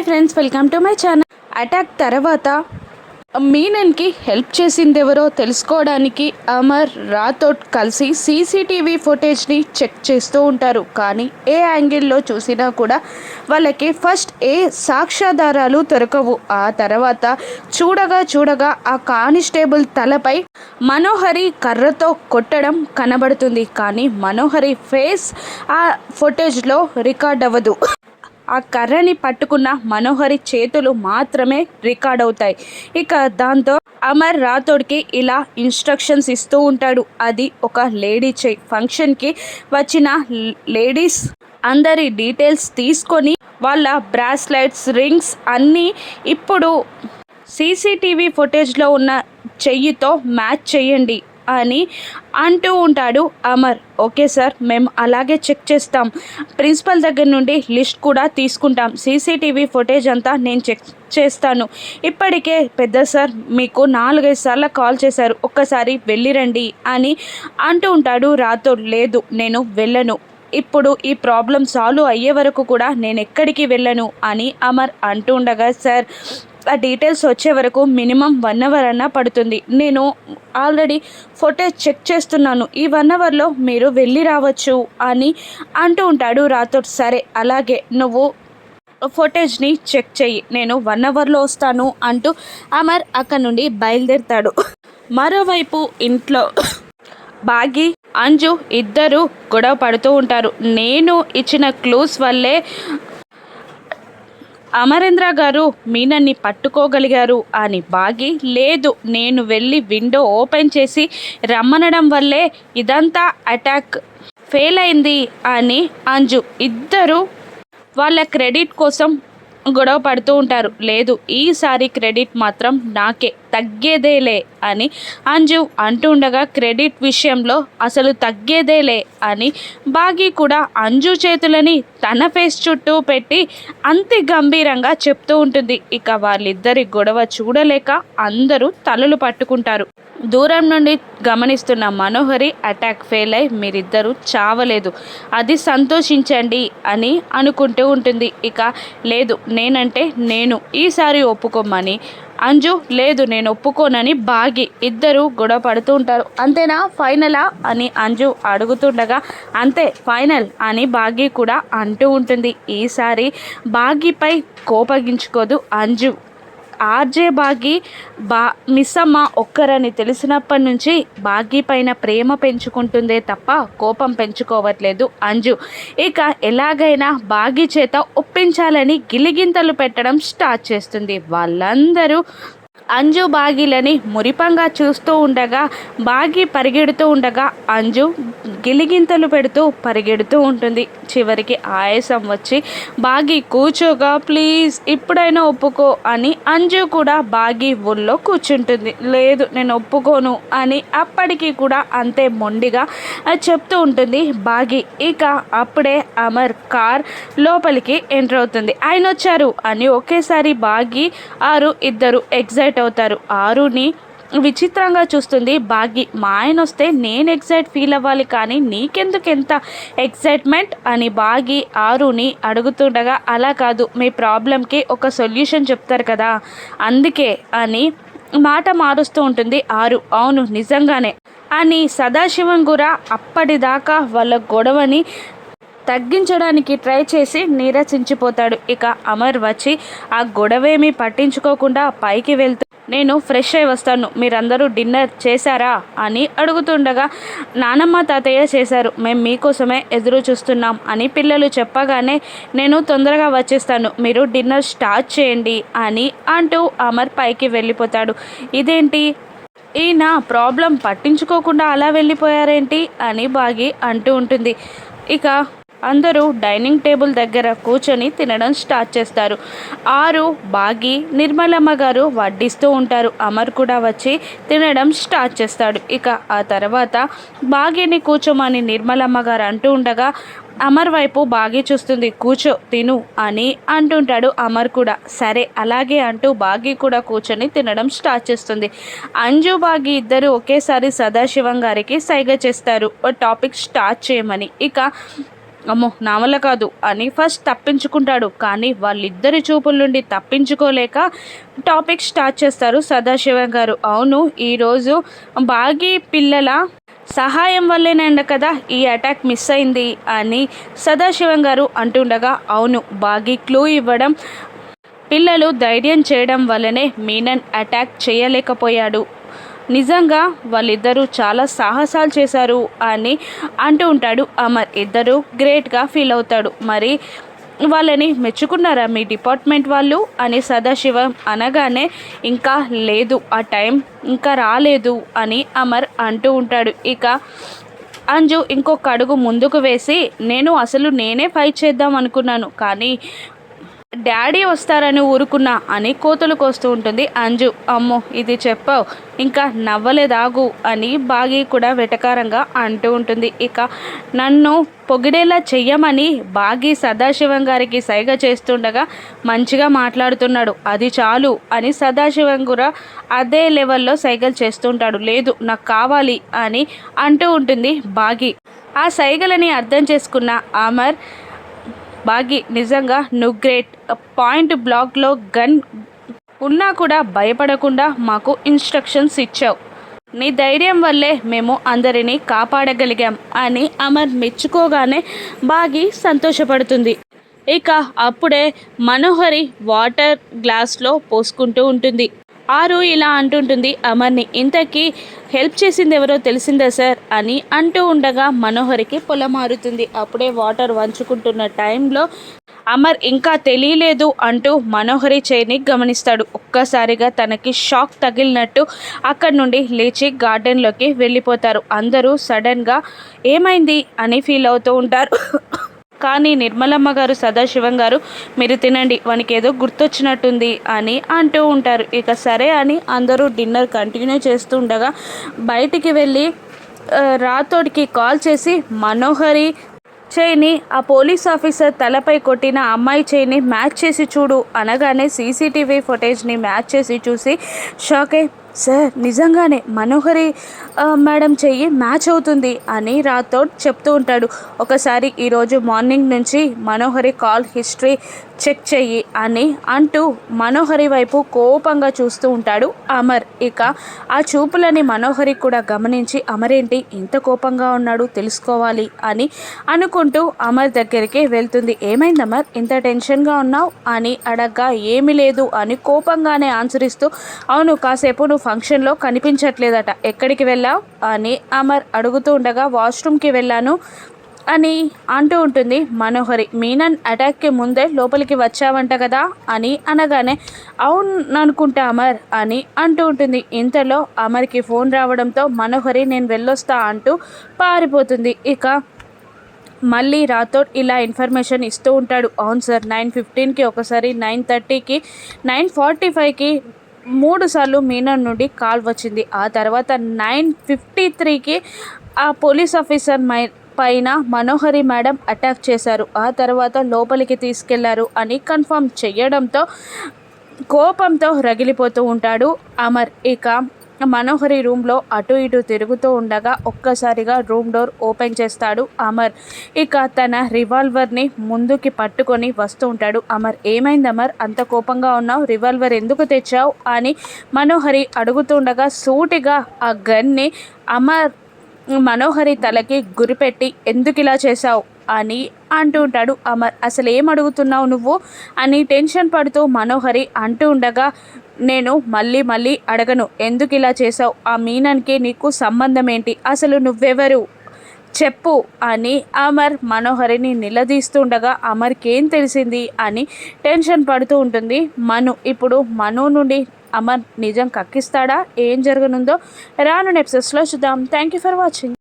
Hi friends welcome to my channel. Attack తర్వాత మీనన్కి help చేసిందెవరో తెలుసుకోవడానికి అమర్ రాథోడ్ కలిసి సీసీటీవీ ఫుటేజ్ని చెక్ చేస్తూ ఉంటారు. కానీ ఏ యాంగిల్లో చూసినా కూడా వాళ్ళకి ఫస్ట్ ఏ సాక్ష్యాధారాలు దొరకవు. ఆ తర్వాత చూడగా చూడగా ఆ కానిస్టేబుల్ తలపై మనోహరి కర్రతో కొట్టడం కనబడుతుంది. కానీ మనోహరి ఫేస్ ఆ ఫుటేజ్లో రికార్డ్ అవ్వదు ఆ కర్రని పట్టుకున్న మనోహరి చేతులు మాత్రమే రికార్డ్ అవుతాయి. ఇక దాంతో అమర్ రాథోడ్కి ఇలా ఇన్స్ట్రక్షన్స్ ఇస్తూ ఉంటాడు. అది ఒక లేడీ చెయ్యి ఫంక్షన్కి వచ్చిన లేడీస్ అందరి డీటెయిల్స్ తీసుకొని వాళ్ళ బ్రాస్లెట్స్ రింగ్స్ అన్నీ ఇప్పుడు సీసీటీవీ ఫుటేజ్లో ఉన్న చెయ్యితో మ్యాచ్ చేయండి అని అంటూ ఉంటాడు అమర్. ఓకే సార్ మేము అలాగే చెక్ చేస్తాం. ప్రిన్సిపల్ దగ్గర నుండి లిస్ట్ కూడా తీసుకుంటాం. సీసీటీవీ ఫుటేజ్ అంతా నేను చెక్ చేస్తాను. ఇప్పటికే పెద్ద సార్ మీకు నాలుగైదు సార్లు కాల్ చేశారు. ఒక్కసారి వెళ్ళిరండి అని అంటూ ఉంటాడు. రాథోడ్ లేదు నేను వెళ్ళను. ఇప్పుడు ఈ ప్రాబ్లం సాల్వ్ అయ్యే వరకు కూడా నేను ఎక్కడికి వెళ్ళను అని అమర్ అంటూ ఉండగా సార్ ఆ డీటెయిల్స్ వచ్చే వరకు మినిమం వన్ అవర్ అన్నా పడుతుంది. నేను ఆల్రెడీ ఫోటేజ్ చెక్ చేస్తున్నాను. ఈ వన్ అవర్లో మీరు వెళ్ళి రావచ్చు అని అంటూ ఉంటాడు రాథోడ్. సరే అలాగే నువ్వు ఫోటేజ్ని చెక్ చెయ్యి. నేను వన్ అవర్లో వస్తాను అంటూ అమర్ అక్కడ నుండి బయలుదేరుతాడు. మరోవైపు ఇంట్లో బాగి అంజు ఇద్దరు గొడవ పడుతూ ఉంటారు. నేను ఇచ్చిన క్లూస్ వల్లే అమరేంద్ర గారు మీనన్ని పట్టుకోగలిగారు అని బాగి లేదు నేను వెళ్ళి విండో ఓపెన్ చేసి రమ్మనడం వల్లే ఇదంతా అటాక్ ఫెయిల్ అయింది అని అంజు. ఇద్దరు వాళ్ళ క్రెడిట్ కోసం గొడవ పడుతూ ఉంటారు. లేదు ఈసారి క్రెడిట్ మాత్రం నాకే తగ్గేదేలే అని అంజు అంటుండగా క్రెడిట్ విషయంలో అసలు తగ్గేదేలే అని బాగి కూడా అంజు చేతులని తన ఫేస్ చుట్టూ పెట్టి అంతే గంభీరంగా చెప్తూ ఉంటుంది. ఇక వాళ్ళిద్దరి గొడవ చూడలేక అందరూ తలలు పట్టుకుంటారు. దూరం నుండి గమనిస్తున్న మనోహరి అటాక్ ఫెయిల్ అయి మీరిద్దరూ చావలేదు. అది సంతోషించండి అని అనుకుంటూ ఉంటుంది. ఇక లేదు నేనంటే నేను. ఈసారి ఒప్పుకోమని. అంజు లేదు నేను ఒప్పుకోనని బాగి ఇద్దరు గొడవ పడుతూ ఉంటారు. అంతేనా? ఫైనలా? అని అంజు అడుగుతుండగా అంతే ఫైనల్ అని బాగి కూడా అంటూ ఉంటుంది. ఈసారి బాగిపై కోపగించుకోదు అంజు. ఆర్జే బాగి బా మిస్సమ్మ ఒక్కరని తెలిసినప్పటి నుంచి బాగి పైన ప్రేమ పెంచుకుంటుందే తప్ప కోపం పెంచుకోవట్లేదు. అంజు ఇక ఎలాగైనా బాగి చేత ఒప్పించాలని గిలిగింతలు పెట్టడం స్టార్ట్ చేస్తుంది. వాళ్ళందరూ అంజు బాగిలని మురిపంగా చూస్తూ ఉండగా బాగి పరిగెడుతూ ఉండగా అంజు గిలిగింతలు పెడుతూ పరిగెడుతూ ఉంటుంది. చివరికి ఆయాసం వచ్చి బాగి కూర్చోగా ప్లీజ్ ఇప్పుడైనా ఒప్పుకో అని అంజు కూడా బాగి ఒళ్ళో కూర్చుంటుంది. లేదు నేను ఒప్పుకోను అని అప్పటికి కూడా అంతే మొండిగా చెప్తూ ఉంటుంది. బాగి ఇక అప్పుడే అమర్ కార్ లోపలికి ఎంటర్ అవుతుంది. ఆయన వచ్చారు అని ఒకేసారి బాగి ఆరు ఇద్దరు ఎగ్జైట్ అవుతారు. ఆరుని విచిత్రంగా చూస్తుంది. బాగి మా ఆయన వస్తే నేను ఎగ్జైట్ ఫీల్ అవ్వాలి కానీ నీకెందుకు ఎంత ఎగ్జైట్మెంట్ అని బాగి ఆరుని అడుగుతుండగా అలా కాదు మీ ప్రాబ్లంకి ఒక సొల్యూషన్ చెప్తారు కదా. అందుకే అని మాట మారుస్తూ ఉంటుంది ఆరు. అవును నిజంగానే. అని సదాశివం కూడా అప్పటిదాకా వాళ్ళ గొడవని తగ్గించడానికి ట్రై చేసి నీరసించిపోతాడు. ఇక అమర్ వచ్చి ఆ గొడవేమీ పట్టించుకోకుండా పైకి వెళ్తూ నేను ఫ్రెష్ అయి వస్తాను. మీరందరూ డిన్నర్ చేశారా? అని అడుగుతుండగా నానమ్మ తాతయ్య చేశారు. మేము మీకోసమే ఎదురు చూస్తున్నాం అని పిల్లలు చెప్పగానే నేను తొందరగా వచ్చేస్తాను. మీరు డిన్నర్ స్టార్ట్ చేయండి అని అంటూ అమర్ పైకి వెళ్ళిపోతాడు. ఇదేంటి? ఈయన ప్రాబ్లం పట్టించుకోకుండా అలా వెళ్ళిపోయారేంటి? అని బాగి అంటూ ఉంటుంది. ఇక అందరూ డైనింగ్ టేబుల్ దగ్గర కూర్చొని తినడం స్టార్ట్ చేస్తారు. ఆరు బాగి నిర్మలమ్మ గారు వడ్డిస్తూ ఉంటారు. అమర్ కూడా వచ్చి తినడం స్టార్ట్ చేస్తాడు. ఇక ఆ తర్వాత బాగిని కూర్చోమని నిర్మలమ్మ గారు అంటూ ఉండగా అమర్ వైపు బాగి చూస్తుంది. కూర్చో తిను అని అంటుంటాడు అమర్ కూడా. సరే అలాగే అంటూ బాగి కూడా కూర్చొని తినడం స్టార్ట్ చేస్తుంది. అంజు బాగి ఇద్దరు ఒకేసారి సదాశివం గారికి సైగ చేస్తారు. ఓ టాపిక్ స్టార్ట్ చేయమని. ఇక అమ్మో నా వల్ల కాదు. అని ఫస్ట్ తప్పించుకుంటాడు. కానీ వాళ్ళిద్దరి చూపుల నుండి తప్పించుకోలేక టాపిక్ స్టార్ట్ చేస్తారు సదాశివం గారు. అవును ఈరోజు బాగి పిల్లల సహాయం వల్లేనండ కదా ఈ అటాక్ మిస్ అయింది అని సదాశివం గారు అంటుండగా అవును బాగి క్లూ ఇవ్వడం పిల్లలు ధైర్యం చేయడం వల్లనే మీనన్ అటాక్ చేయలేకపోయాడు. నిజంగా వాళ్ళిద్దరూ చాలా సాహసాలు చేశారు అని అంటూ ఉంటాడు అమర్. ఇద్దరు గ్రేట్గా ఫీల్ అవుతాడు. మరి వాళ్ళని మెచ్చుకున్నారా మీ డిపార్ట్మెంట్ వాళ్ళు? అని సదాశివం అనగానే ఇంకా లేదు ఆ టైం ఇంకా రాలేదు అని అమర్ అంటూ ఉంటాడు. ఇక అంజు ఇంకొక అడుగు ముందుకు వేసి నేను అసలు నేనే ఫైట్ చేద్దాం అనుకున్నాను కానీ డాడీ వస్తారని ఊరుకున్నా అని కోతులు కోస్తూ ఉంటుంది. అంజు అమ్మో ఇది చెప్పావు. ఇంకా నవ్వలేదాగు అని బాగి కూడా వెటకారంగా అంటూ ఉంటుంది. ఇక నన్ను పొగిడేలా చెయ్యమని బాగి సదాశివం గారికి సైగ చేస్తుండగా మంచిగా మాట్లాడుతున్నాడు. అది చాలు అని సదాశివం కూడా అదే లెవెల్లో సైగలు చేస్తుంటాడు. లేదు నాకు కావాలి అని అంటూ ఉంటుంది బాగి. ఆ సైగలని అర్థం చేసుకున్న అమర్ బాగి నిజంగా నువ్వు గ్రేట్. పాయింట్ బ్లాక్లో గన్ ఉన్నా కూడా భయపడకుండా మాకు ఇన్స్ట్రక్షన్స్ ఇచ్చావు. నీ ధైర్యం వల్లే మేము అందరినీ కాపాడగలిగాం అని అమర్ మెచ్చుకోగానే బాగి సంతోషపడుతుంది. ఇక అప్పుడే మనోహరి వాటర్ గ్లాస్లో పోసుకుంటూ ఉంటుంది. ఆరు ఇలా అంటుంటుంది అమర్ని. ఇంతకీ హెల్ప్ చేసింది ఎవరో తెలిసిందా సార్? అని అంటూ ఉండగా మనోహరికి పొలమారుతుంది అప్పుడే వాటర్ వంచుకుంటున్న టైంలో అమర్ ఇంకా తెలియలేదు అంటూ మనోహరి చేయిని గమనిస్తాడు. ఒక్కసారిగా తనకి షాక్ తగిలినట్టు అక్కడి నుండి లేచి గార్డెన్లోకి వెళ్ళిపోతారు. అందరూ సడన్గా ఏమైంది? అని ఫీల్ అవుతూ ఉంటారు. కానీ నిర్మలమ్మ గారు సదాశివం గారు మీరు తినండి వానికి ఏదో గుర్తొచ్చినట్టుంది అని అంటూ ఉంటారు. ఇక సరే అని అందరూ డిన్నర్ కంటిన్యూ చేస్తుండగా బయటికి వెళ్ళి రాతోడికి కాల్ చేసి మనోహరి చేయిని ఆ పోలీస్ ఆఫీసర్ తలపై కొట్టిన అమ్మాయి చేయిని మ్యాచ్ చేసి చూడు అనగానే సీసీటీవీ ఫుటేజ్ని మ్యాచ్ చేసి చూసి షాక్ అయి సార్ నిజంగానే మనోహరి మేడం చెయ్యి మ్యాచ్ అవుతుంది అని రాథోడ్ చెప్తూ ఉంటాడు. ఒకసారి ఈరోజు మార్నింగ్ నుంచి మనోహరి కాల్ హిస్టరీ చెక్ చెయ్యి అని అంటూ మనోహరి వైపు కోపంగా చూస్తూ ఉంటాడు అమర్. ఇక ఆ చూపులని మనోహరి కూడా గమనించి అమరేంటి ఇంత కోపంగా ఉన్నాడు తెలుసుకోవాలి అని అనుకుంటూ అమర్ దగ్గరికి వెళ్తుంది. ఏమైంది అమర్? ఇంత టెన్షన్గా ఉన్నావు? అని అడగ్గా ఏమీ లేదు అని కోపంగానే ఆన్సర్ ఇస్తూ అవును కాసేపు నువ్వు ఫంక్షన్లో కనిపించట్లేదట. ఎక్కడికి వెళ్ళావు? అని అమర్ అడుగుతూ ఉండగా వాష్రూమ్కి వెళ్ళాను అని అంటూ ఉంటుంది. మనోహరి మీనన్ అటాక్కి ముందే లోపలికి వచ్చావంట కదా? అని అనగానే అవును అనుకుంటా అమర్ అని అంటూ ఉంటుంది. ఇంతలో అమర్కి ఫోన్ రావడంతో మనోహరి నేను వెళ్ళొస్తా అంటూ పారిపోతుంది. ఇక మళ్ళీ రాథోడ్ ఇలా ఇన్ఫర్మేషన్ ఇస్తూ ఉంటాడు. అవును సార్ నైన్ ఫిఫ్టీన్కి ఒకసారి నైన్ థర్టీకి నైన్ ఫార్టీ ఫైవ్కి మూడుసార్లు మీనా మీనన్ నుండి కాల్ వచ్చింది. ఆ తర్వాత నైన్ ఫిఫ్టీ త్రీకి ఆ పోలీస్ ఆఫీసర్ మై పైన మనోహరి మేడం అటాక్ చేశారు. ఆ తర్వాత లోపలికి తీసుకెళ్ళారు అని కన్ఫర్మ్ చేయడంతో కోపంతో రగిలిపోతూ ఉంటాడు అమర్. ఇక మనోహరి రూమ్లో అటు ఇటు తిరుగుతూ ఉండగా ఒక్కసారిగా రూమ్ డోర్ ఓపెన్ చేస్తాడు అమర్. ఇక తన రివాల్వర్ని ముందుకి పట్టుకొని వస్తూ ఉంటాడు. అమర్ ఏమైంది అమర్? అంత కోపంగా ఉన్నావు? రివాల్వర్ ఎందుకు తెచ్చావు? అని మనోహరి అడుగుతుండగా సూటిగా ఆ గన్ని అమర్ మనోహరి తలకి గురిపెట్టి ఎందుకు ఇలా చేశావు? అని అంటూ ఉంటాడు. అమర్ అసలు ఏం అడుగుతున్నావు నువ్వు? అని టెన్షన్ పడుతూ మనోహరి అంటూ ఉండగా నేను మళ్ళీ మళ్ళీ అడగను. ఎందుకు ఇలా చేసావు ఆ మీనన్కి నీకు సంబంధం ఏంటి? అసలు నువ్వెవరు? చెప్పు అని అమర్ మనోహరిని నిలదీస్తుండగా అమర్కి ఏం తెలిసింది? అని టెన్షన్ పడుతూ ఉంటుంది. మను ఇప్పుడు మను నుండి అమర్ నిజం కక్కిస్తాడా? ఏం జరగనుందో? రాను నెప్సెస్లో చూద్దాం. Thank you for watching